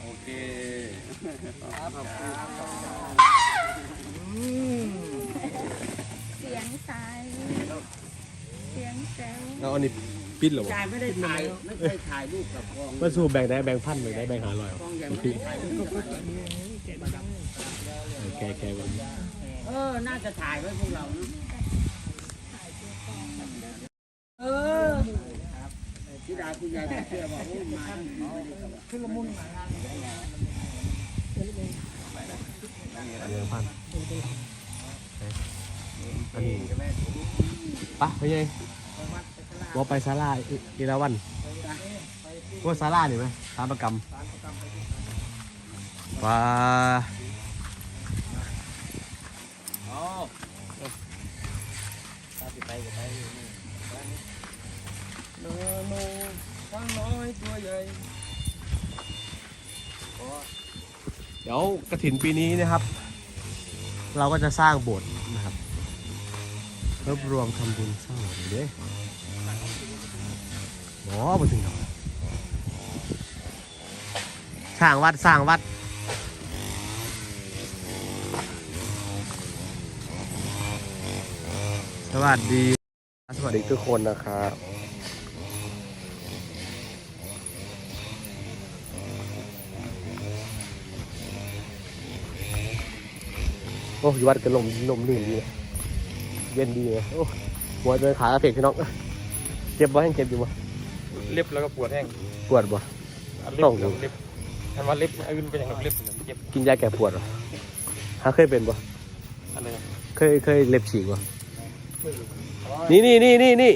โอเคเสียงใสเสียงแจ๋วเอาอันนี้ปิดเหรอวะยายไม่ได้ถ่ายไม่เคยถ่ายรูปกับกองมันสู้แบ่งได้แบ่งพันแบ่งได้แบ่งหาร้อยกองใหญ่ไม่ได้ถ่ายรูปกับกองแกแกวันเออ น่าจะถ่ายไว้พวกเราเนาะ เออที่ดาคุณยายเชื่อบอกว่ามาขึ้นละมุนอันนี้พันปะไปยังว่าไปซาลาอีลาวันว่าซาลานี่ไหมสามประกรรมว้า ช้างน้อยตัวใหญ่เดี๋ยวกระถินปีนี้นะครับ เราก็จะสร้างโบสถ์นะครับรวบรวมทำบุญสร้างโบสถ์เด้หมอมาถึงแล้วสร้างวัดสร้างวัดสวัสดี สวัสดีทุกคนนะครับ อ้ยวัดกระลมลมลื่นดีนะเย็นดีเลยโอ้หัวเดินขากระเพกพี่น้องเจ็บบ่แห้งเจ็บอยู่บ่เล็บแล้วก็ปวดแห้งปวดบ่เล็บต้องเล็บทันว่าเล็บอื่นเป็นอย่างเล็บเจ็บกินยาแก้ปวดบ่ฮะเคยเป็นบ่อะไรเคยเคยเล็บฉีกบ่นี่นี่นี่นี่นี่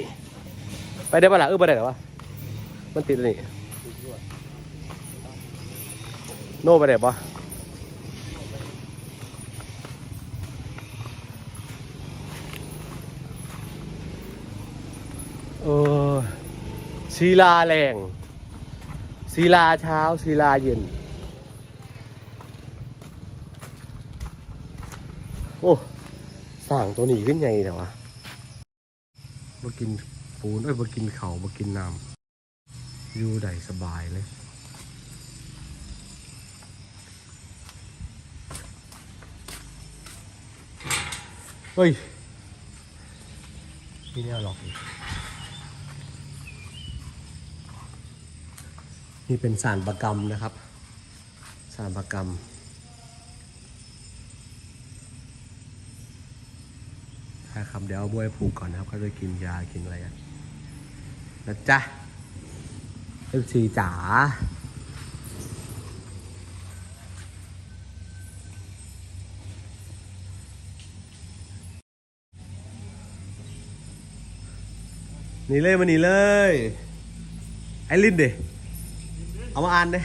ไปได้ปะล่ะเออไปได้เหรอวะมันติดอันนี่โน่ไปได้ปะ เออศิลาแรงศิลาเช้าศิลาเย็น โอ้สั่งตัวนี้ขึ้นไงแต่วะมากินปูนเอ้ยมากินเขามากินน้ำอยู่ได้สบายเลยเฮ้ยนี่นี่หรอกอีก นี่เป็นสารประกรรมนะครับ สารประกรรม ใช่ครับเดี๋ยวเอาบวยผูกก่อนนะครับเขาจะกินยากินอะไรกันนะจ๊ะเอฟซีจ๋านี่เลยมานี่เลย ไอ้ลินเด เอามาอ่านเด้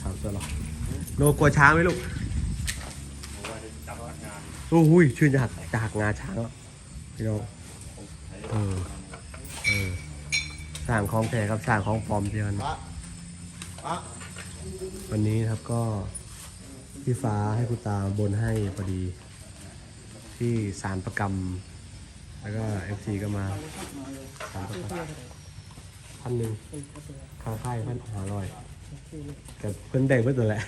สามตัวหรอโนกลัวช้างไหมลูกโอ้หุยชื่นจะหักจะหักงาช้างแล้วพี่น้องเออเออสร้างของแท้ครับสร้างของปลอมเดียวกันวันนี้ครับก็พี่ฟ้าให้คุณตาบนให้พอดี ที่สารประกรรม แล้วก็เอฟซีก็มาสารประกรรมพันหนึ่งค่าค่ายพันห้าร้อยกับเพื่อนแบ่งเพื่อนตัวแหละ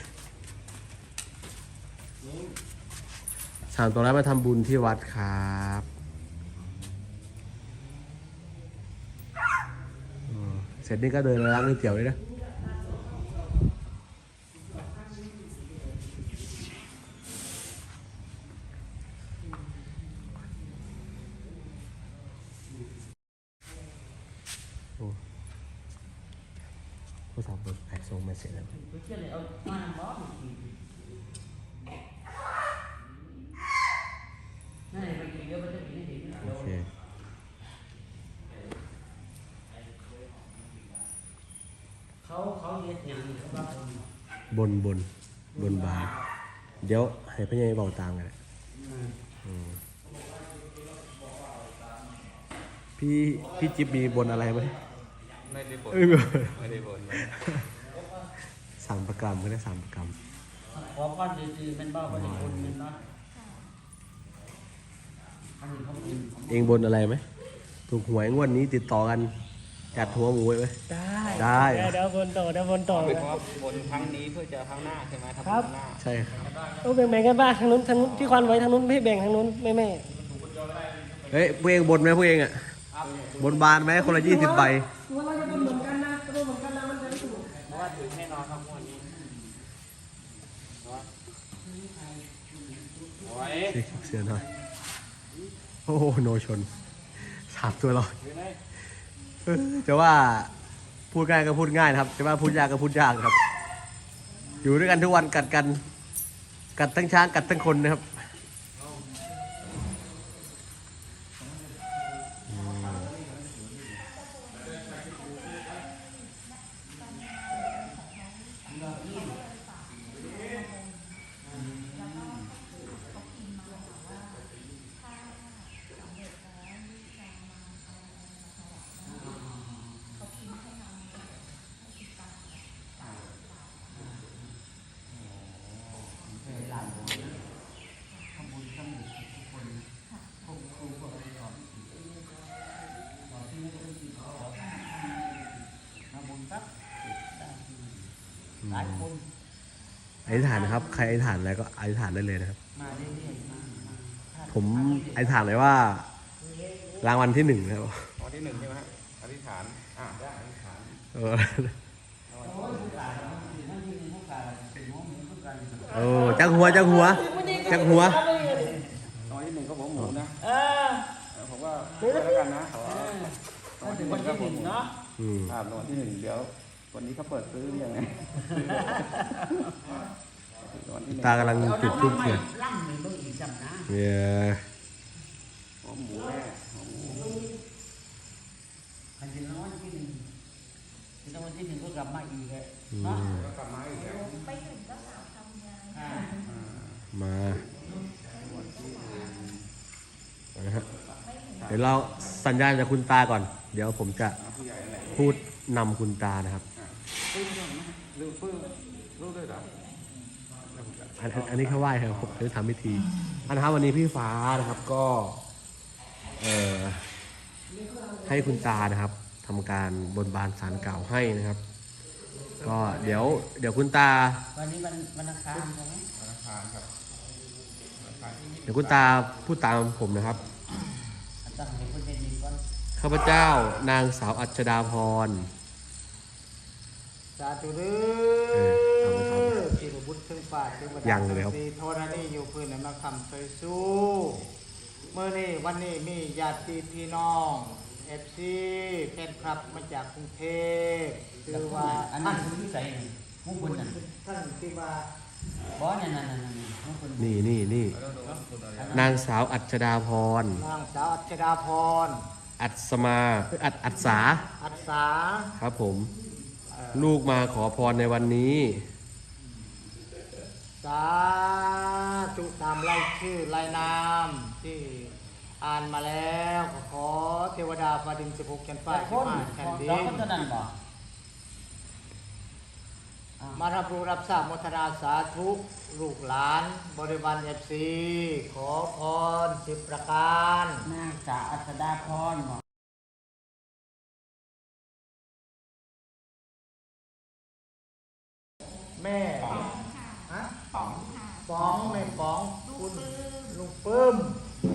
สามตัวแรกมาทำบุญที่วัดครับเสร็จนี่ก็เดินไปร้านก๋วยเตี๋ยวเลยนะโอ้ รศัพท์เปิดแอคส่งเมสเซจแล้ว เชื่อเลยเอามาบอสนั่นเลยไปกินเยอะมันจะกินให้ดีนะ โอเค เขาเขาเรียนอย่างนี้เขา บ้าบนบนบนบาน เดี๋ยวให้พี่ใหญ่เบาตามกันแหละอืมพี่พี่จิ๊บมีบนอะไรไหมไม่ได้บนเอ้ยไม่ได้บนสามประกรรมก็ได้สามประกรรมขอพรดีๆมันบ้าไปถึงคนนึงเนาะอันนี้เขาเป็นเองบนอะไรไหมถูกหวยงวดนี้ติดต่อกัน จัดหัวหมูไว้ไหมได้ ได้ เดี๋ยวบนต่อเดี๋ยวบนต่อเพราะว่าบนครั้งนี้เพื่อจะครั้งหน้าใช่ไหมทำครั้งหน้าใช่ครับต้องแบ่งๆกันบ้างทางนู้นทางนู้นพี่ควันไว้ทางนู้นไม่ให้แบ่งทางนู้นไม่แม่เฮ้ยพวกเองบนไหมพวกเองอะบนบานไหมคนละยี่สิบใบเราจะบนเหมือนกันนะบนเหมือนกันนะมันจะไม่ถูกเพราะว่าถึงแน่นอนครับวันนี้โอ้ยเสียหน่อยโอ้โหโนชนสามตัวลอยเออจะว่า พูดง่ายก็พูดง่ายนะครับจะว่าพูดยากก็พูดยากครับ อยู่ด้วยกันทุกวันกัดกัน กัดทั้งช้างกัดทั้งคนนะครับ อธิษฐานนะครับ ใครอธิษฐานอะไรก็อธิษฐานได้เลยนะครับมาเรื่อยๆมามาผมอธิษฐานเลยว่ารางวัลที่หนึ่งนะครับวันที่หนึ่งใช่ไหมฮะอธิษฐานอะได้อธิษฐานเออโอ้จักหัวจักหัวจักหัวรางวัลที่หนึ่งก็ผมหมูนะเออเออผมว่าช่วยแล้วกันนะขอรางถ้าวัลถึที่งหวันึ่นงก็ที่ผมหมูหนึ่งเนาะอืมอ่ารางวัลที่หนึ่งเดี๋ยว วันนี้เขาเปิดซื้อหรือยังไงรางวัลที่หนึ่งตากำลังจุดทูบเทียนล่ำหนึ่งต้องอีกจำนะเนี่ยหัวหมูแม่หัวหมูพันถึงรางวัลที่หนึ่งถึงรางวัลที่หนึ่งก็กลับมาอีกเลยอืเนาะมแล้วกลับมาอีกแล้วอ่ามานะฮะเดี๋ยวเราสัญญาณจากคุณตาก่อน เดี๋ยวผมจะพูดนำคุณตานะครับ ปื้มด้วยไหมรูปปื้มรูปด้วยเหรออันอันอันนี้แค่ไหว้ครับผมจะทำพิธีอันนะครับวันนี้พี่ฟ้านะครับก็ เอ่อให้คุณตานะครับทำการบนบานสารเก่าให้นะครับ ก็เดี๋ยว เดี๋ยวคุณตา วันนี้วันวันอังคารใช่ไหมธนาคารครับธนาคารที่เดี๋ยวคุณตาพูดตามผมนะครับตั้งให้คนเป็นดีก่อนข้าพเจ้านางสาวอัชดาพร สาธุเด้เออเอาไปอทำที่บุตรถึงป่าถึงบรรดายังเลยครับที่โทรนี่อยู่พื้นน้ำมาคำเคยสู้เมื่อนี้วันนี้มีญาติพี่น้องเอฟซีแฟนคลับมาจากกรุงเทพคือว่าอันท่านั้นนคือวิสัยหนึ่งมุกคนนั่นท่านที่ว่าบอสนั่นนั่นนั่นนั่นมุกคนนี่นี่นี่แล้วดูว่าคุณอะไรนางสาวอัชดาพรนางสาวอัชดาพรอัศมาอัดอัศสาอัศสาครับผม ลูกมาขอพรในวันนี้ สาธุตามรายชื่อรายนามที่อ่านมาแล้วก็ขอเทวดาฟ้าดินสิบหกชั้นฟ้าแต่คสิบนห้าชั้นดิเรานคนเท่านั้นบ่มารับรู้รับทราบโมทนาสาธุลูกหลานบริวารเอฟซีขอพรสิบประการนางสาวอัศดาพร แม่ฮะป๋องแม่ป๋องคุณลุงปื้ม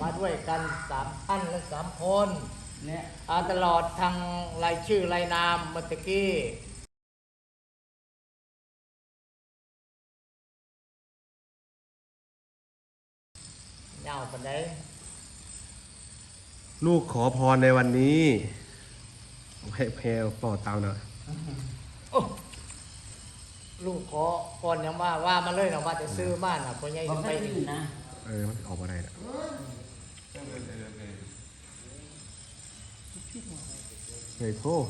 มาด้วยกันสามท่านและสามคนเนี่ยอาตลอดทางรายชื่อรายนามเมื่อตะกี้เงาปันไดลูกขอพรในวันนี้ให้เพลเป่าตามหน่อย ลูกขอก่อนยังว่าว่ามาเลยนะว่าจะซื้อบ้านน่ะพ่อใหญ่บอกจะไปให้ตื่นนะเออมันออกมาได้นะเฮ้ยโทษ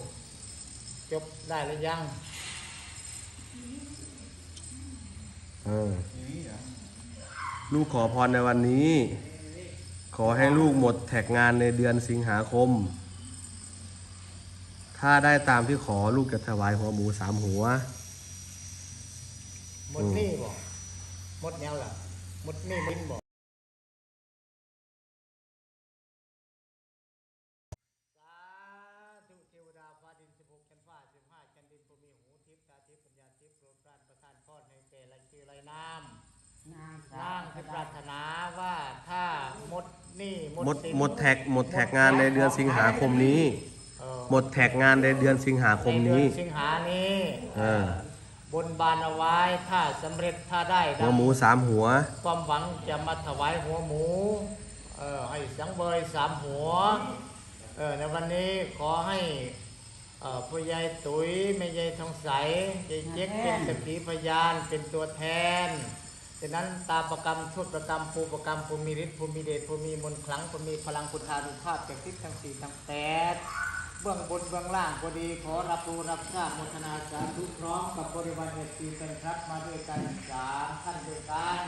จบได้หรือยังเออ ลูกขอพรในวันนี้ ขอให้ลูกหมดแท็กงานในเดือนสิงหาคม ถ้าได้ตามที่ขอลูกจะถวายหัวหมูสามหัว หมดหนี่บอกหมดแนวล่ะหมดหนี่มินบอกสาธุเทวดาฟ้าดินสิบหกชั้นฟ้าสิบห้าชั้นดินภูมิหูทิพย์ตาทิพย์ปัญญาทิพย์โปรดปรานประทานพรให้แก่ไรชื่อไรน้ำนางร่างที่ปรารถนาว่าถ้าหมดหนี่หมดสินหมดแท็กหมดแท็กงานในเดือนสิงหาคมนี้เออหมดแท็กงานในเดือนสิงหาคมนี้ในเดือสิงหานี้เออ บนบานเอาไว้ถ้าสำเร็จถ้าได้หัวหมูสามหัว ความหวังจะมาถวายหัวหมูเออให้สังเบยสามหัวเออในวันนี้ขอให้เอ่อพ่อใหญ่ตุ๋ยแม่ใหญ่ทองใสยายเจ๊กเป็นสักขีพยานเป็นตัวแทนฉะนั้นตาประกรรมชุดประกรรมภูประกรรมภูมิฤทธิ์ภูมิเดชภูมิมนต์ขลังภูมิพลังพุทธานุภาพจากทิศทั้งสี่ทั้งแปด เบื้องบนเบื้องล่างก็ดี ขอรับรู้รับทราบโมทนาสาธุพร้อมกับบริวารเอซีเป็นครับมาด้วยกันสามท่านด้วยกัน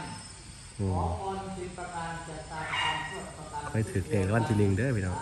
อืขมอพรสิบประการจะตามความเพื่อประการไปถือเก่งวันที่หนึ่งเด้อพี่น้อง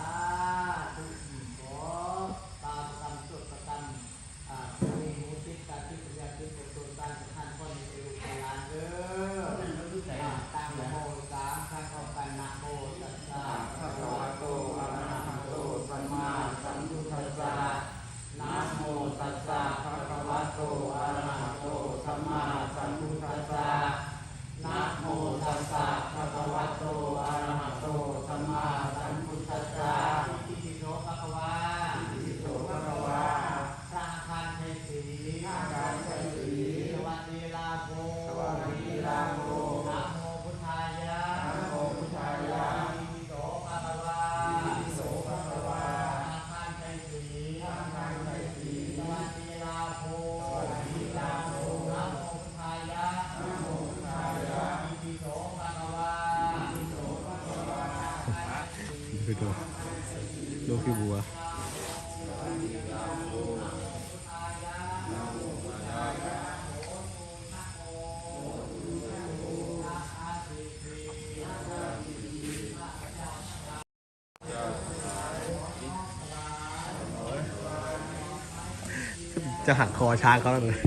จะหักคอช้างเขาแล้วเลย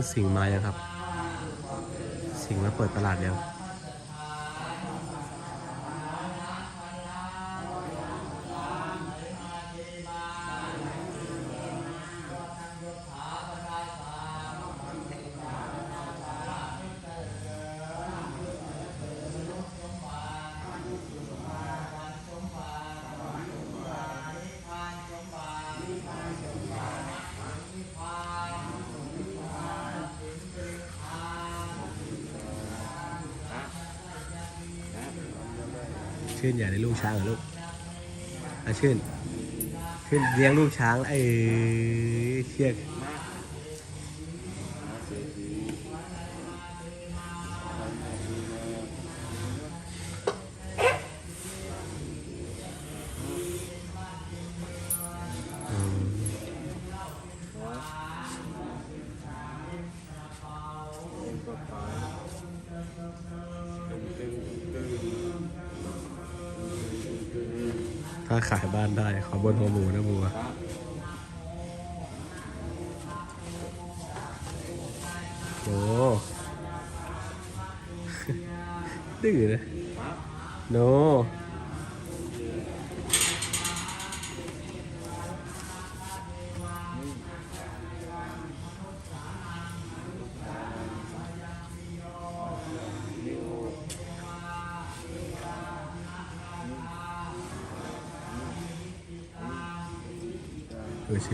งสิงมาแล้วครับ สิงมาเปิดตลาดแล้ว ชื่นอยากได้ลูกช้างเหรอลูกอาชื่น ชื่นเลี้ยงลูกช้างไอ้เชือก บนหัวหมูนะบัวโอ้ดื้อนะโนเ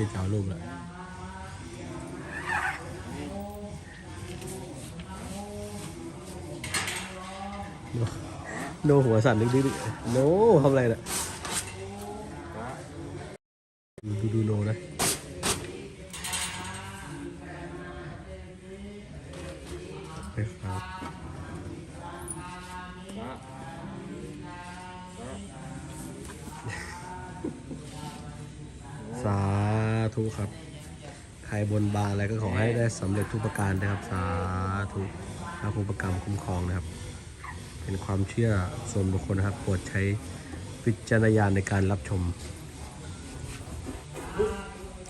พี่สาวลูกเลยโนหัวสั่นดิ๊ดิ๊ดโนทำอะไรเนี่ย สำเร็จทุกประการนะครับสาธุพระภูประกรรมคุ้มครองนะครับ เป็นความเชื่อส่วนบุคคลนะครับโปรดใช้วิจารณญาณในการรับชม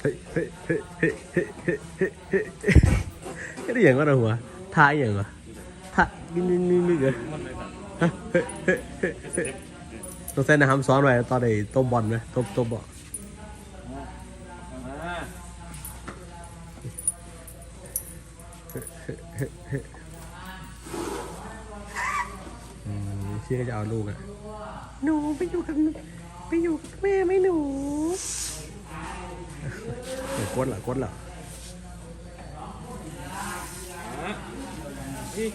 เฮ้ยเฮ้ยเฮ้ยเฮ้ยเฮ้ยเฮ้ยเฮ้ยเฮ้ยเฮ้ยได้อย่างวะนะหัวท่าอหย่างวะท่านิ่งๆๆๆเหรอฮะเฮ้ยเฮ้ยเฮ้ยเฮ้ยต้องเส้นนะครับซ้อนไว้ตอนไอ้ต้มบอลไหมต้มต้มบอล พี่ก็จะเอาลูกอะหนูไปอยู่กับไปอยู่กับแม่ไหมหนูเดี๋ยวกดละกดละนี่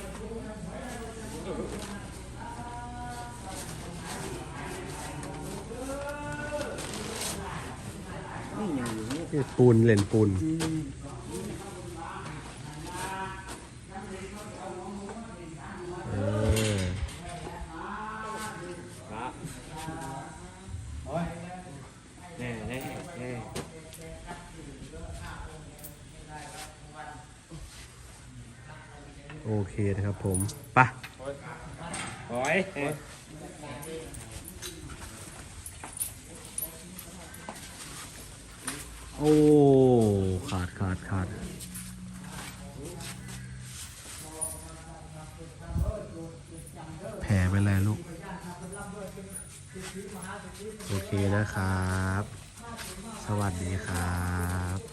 ปูนเล่นปูน เออ แน่แน่แน่ โอเคนะครับผมไปะโอ้ยโอ้ ขาดขาดขาดแผลไปเลยลูก โอเคนะครับ สวัสดีครับ